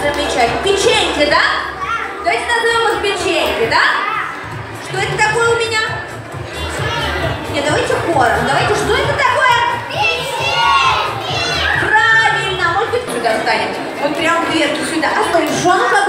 Замечательно. Печеньки, да? да. Давайте назовем их печеньки, да? да? Что это такое у меня? Печеньки. Нет, давайте хором. Давайте, что это такое? Печеньки. Правильно. Может быть, сюда станет. Вот прям дверки сюда. А смотри, Жонка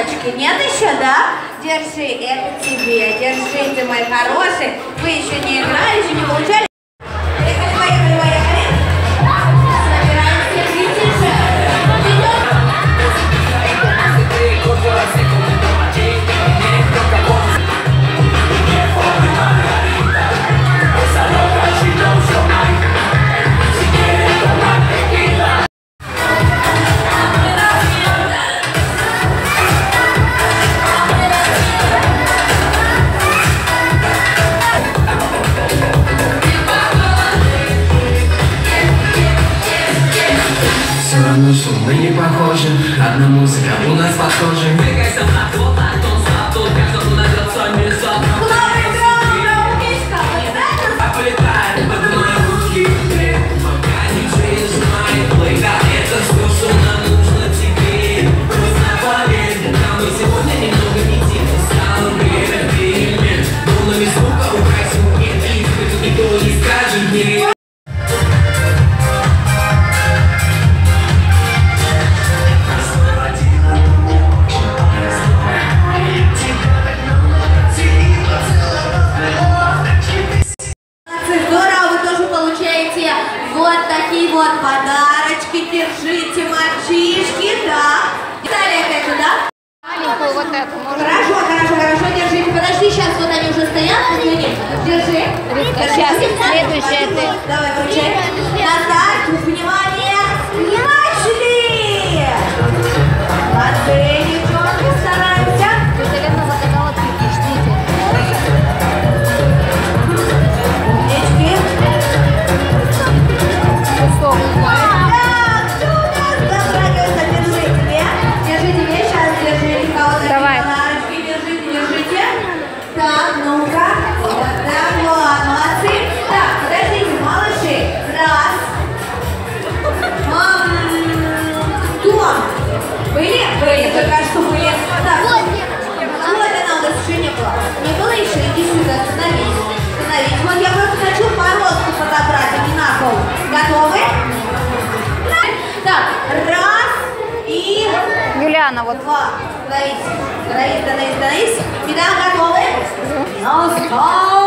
коробочки. Нет еще, да? Держи, это тебе. Держи, ты мой хороший. Вы еще не играли, еще не получали. одна музыка у нас похожа Прыгай со мной, Вот подарочки, держите, мальчишки, да. Далее опять туда. Маленькую вот эту можно. Хорошо, хорошо, хорошо, держите. Подожди, сейчас вот они уже стоят. Держи. Сейчас, следующая ты. Давай, вручай. Наталья, понимаешь? Диана, вот. Два. Раис, Раис, Раис, Раис. Всегда готовы? Yes.